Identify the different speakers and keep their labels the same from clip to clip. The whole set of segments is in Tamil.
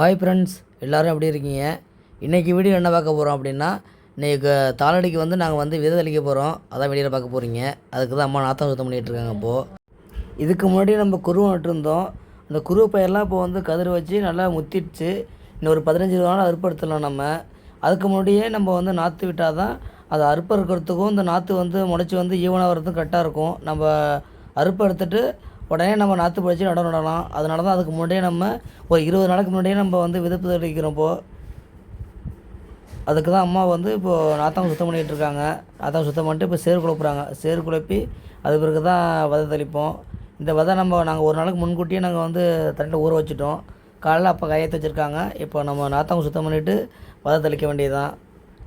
Speaker 1: ஹாய் ஃப்ரெண்ட்ஸ் எல்லோரும் எப்படி இருக்கீங்க? இன்றைக்கி வீடியோ என்ன பார்க்க போகிறோம் அப்படின்னா இன்றைக்கி தாளடிக்கு வந்து நாங்கள் வந்து விததளிக்க போகிறோம் அதான் வெளியில் பார்க்க போகிறீங்க அதுக்கு தான் அம்மா நாத்தம் சுத்தம் பண்ணிகிட்டு இருக்காங்க இப்போது இதுக்கு முன்னாடி நம்ம குருவை நட்டுருந்தோம். அந்த குரு பயிரெலாம் இப்போ வந்து கதிர் வச்சு நல்லா முத்திடுச்சு. இன்னும் ஒரு பதினஞ்சு நாள் அறுப்படுத்தலாம் நம்ம. அதுக்கு முன்னாடியே நம்ம வந்து நாற்று விட்டால் தான் அது அறுப்பு இருக்கிறதுக்கும் இந்த நாற்று வந்து முளைச்சி வந்து ஈவனாக வர்றதுக்கும் கரெக்டாக இருக்கும். நம்ம அறுப்பு எடுத்துகிட்டு உடனே நம்ம நாற்று பிடிச்சி நட நடலாம் அதனால தான் அதுக்கு முன்னாடியே நம்ம ஒரு இருபது நாளைக்கு முன்னாடியே நம்ம வந்து விதப்பு தெளிக்கிறோம் இப்போது அதுக்கு தான் அம்மா வந்து இப்போது நாத்தாங்க சுத்தம் பண்ணிகிட்டு இருக்காங்க. நாத்தாங்க சுத்தம் பண்ணிட்டு இப்போ சேறு குழப்புறாங்க. சேறு குழப்பி அது பிறகு தான் விதை தெளிப்போம். இந்த விதை நம்ம நாங்கள் ஒரு நாளைக்கு முன்கூட்டியே நாங்கள் வந்து தண்ணியில் ஊற வச்சுட்டோம். காலைல அப்போ கையத்து வச்சுருக்காங்க. இப்போ நம்ம நாத்தாங்க சுத்தம் பண்ணிவிட்டு விதை தெளிக்க வேண்டியது தான்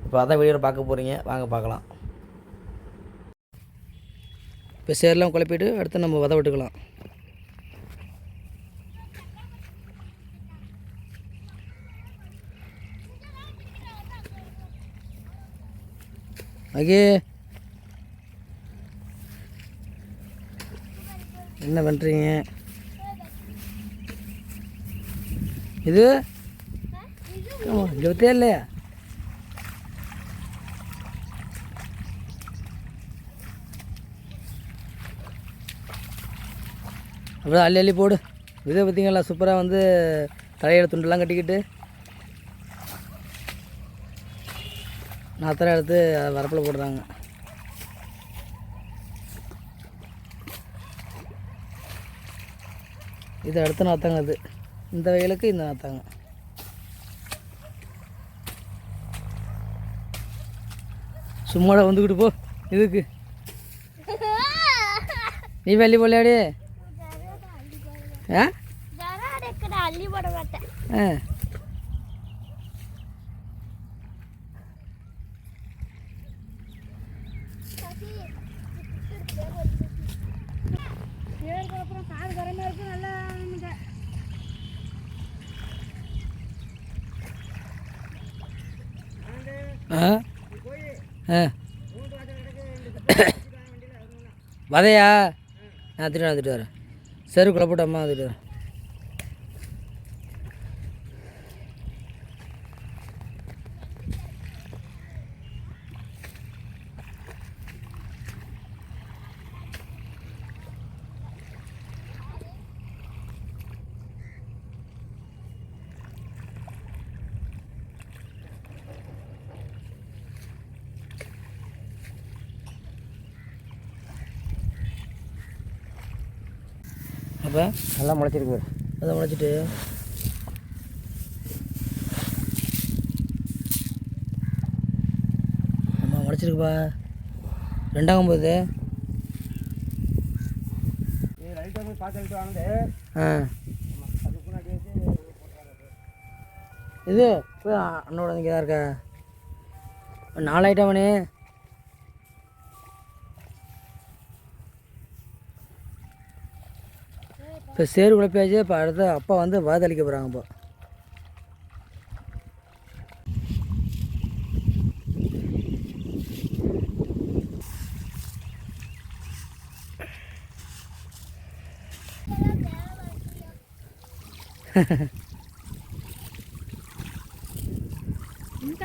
Speaker 1: இப்போ அதான் வீடியோவில் பார்க்க போகிறீங்க வாங்க பார்க்கலாம். இப்போ சேரெலாம் குழப்பிட்டு அடுத்து நம்ம வத விட்டுக்கலாம். அகே. என்ன பண்ணுறீங்க இது? ஜொத்தே இல்லையா? அப்புறம் அள்ளி அள்ளி போடு. இதை பார்த்தீங்களா சூப்பராக வந்து தலையில துண்டுலாம் கட்டிக்கிட்டு. நாத்தரை எடுத்து வரப்பில் போடுறாங்க. இது அடுத்த நாத்தாங்க அது. இந்த வயலுக்கு இந்த நாத்தாங்க. சும்மாட வந்துக்கிட்டு போ. இதுக்கு. நீ வெளியே போலையாடி வதையா? நான் திட்டு வந்துட்டு வரேன். செருக்குள்ளே போட்டு அம்மா வந்துட்டு அப்போ
Speaker 2: நல்லா முளைச்சிருக்கு.
Speaker 1: அதை முளைச்சிட்டு. அம்மா முளைச்சிருக்குப்பா. ரெண்டாம் போகுது ஆ. இது அண்ணோட இங்கே தான் இருக்க? நாலு ஐட்டமணி இப்போ சேரு குழப்பியாச்சு இப்போ அடுத்து அப்பா வந்து வாதளிக்க போகிறாங்க இப்போ.
Speaker 3: இந்த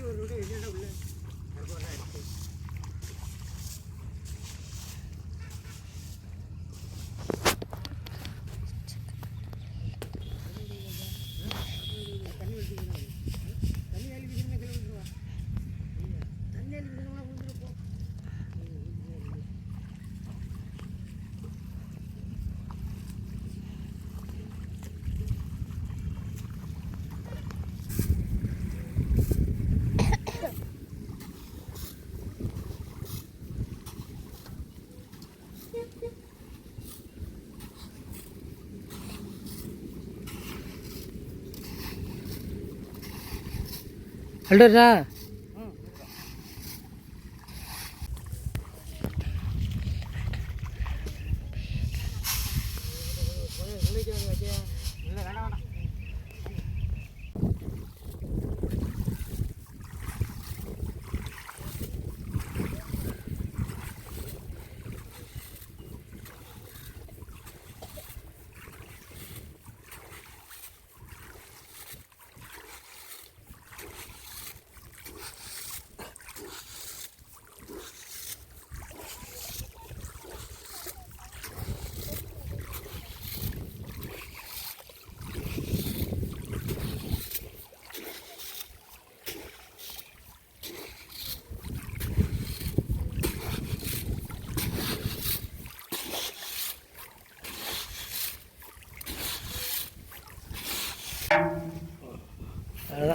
Speaker 2: eu não
Speaker 1: tenho.
Speaker 2: 얼른 라.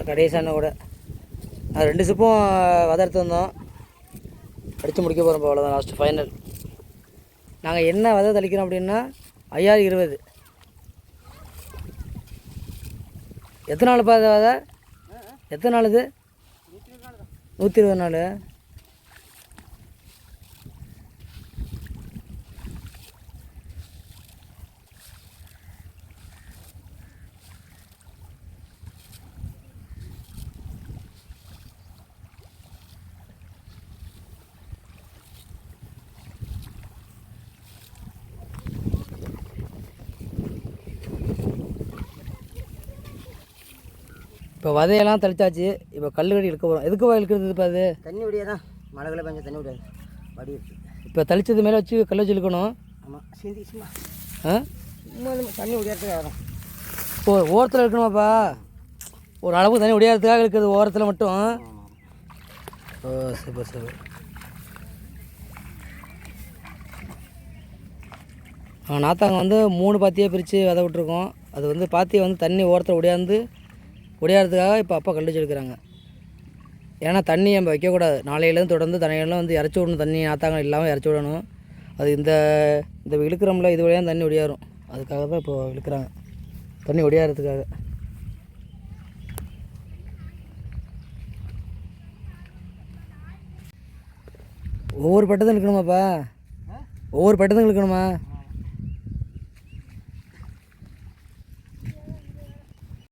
Speaker 1: கடைசி கடைசியான கூட. நான் ரெண்டு சிப்பும் வதர்த்து வந்தோம். அடித்து முடிக்க போகிறோம் இப்போ அவ்வளோதான் லாஸ்ட் ஃபைனல் நாங்கள் என்ன விதை தெளிக்கிறோம் அப்படின்னா ஐயாயிரம் இருபது. எத்தனை நாள் பார்த்த விதை? எத்தனை நாள் இது? நூற்றி இருபது நாள். இப்போ விதையெல்லாம் தெளிச்சாச்சு இப்போ கல்லுக்கடி இழுக்க போகிறோம் எதுக்கு இழுக்கிறது இப்போ அது?
Speaker 2: தண்ணி விடியா தான் மழைகளை பெஞ்ச தண்ணி விடாது. வடி
Speaker 1: இப்போ தெளிச்சது மேலே வச்சு கல் வச்சு இழுக்கணும்.
Speaker 2: ஆமாம் சிந்தி சும்மா.
Speaker 1: ஆ?
Speaker 2: சும்மா தண்ணி விடியாதுக்கு வரும்
Speaker 1: ஓ ஓரத்தில் இருக்கணுமாப்பா ஒரு அளவுக்கு தண்ணி ஒடியாரத்துக்காக இருக்குது ஓரத்தில் மட்டும். ஓ சூப்பர் சூப்பர் நாத்தாங்க வந்து மூணு பாத்தியாக பிரித்து விதை விட்ருக்கோம் அது வந்து பாத்தியை வந்து தண்ணி ஓரத்தில் ஒடியாந்து ஒடியாரத்துக்காக இப்போ அப்பா கழிச்சு எடுக்கிறாங்க ஏன்னா தண்ணி நம்ம வைக்கக்கூடாது. நாளையிலேருந்து தொடர்ந்து தண்ணியெல்லாம் வந்து இறச்சி விடணும் தண்ணி நாத்தாங்க இல்லாமல் இறச்சி விடணும். அது இந்த இந்த இழுக்கிறோம்ல இது வழியாக தண்ணி ஒடியாரும். அதுக்காக தான் இப்போ இழுக்கிறாங்க தண்ணி ஒடியாரத்துக்காக. ஒவ்வொரு பட்டதும் இழுக்கணுமாப்பா? ஒவ்வொரு பட்டதும் இழுக்கணுமா?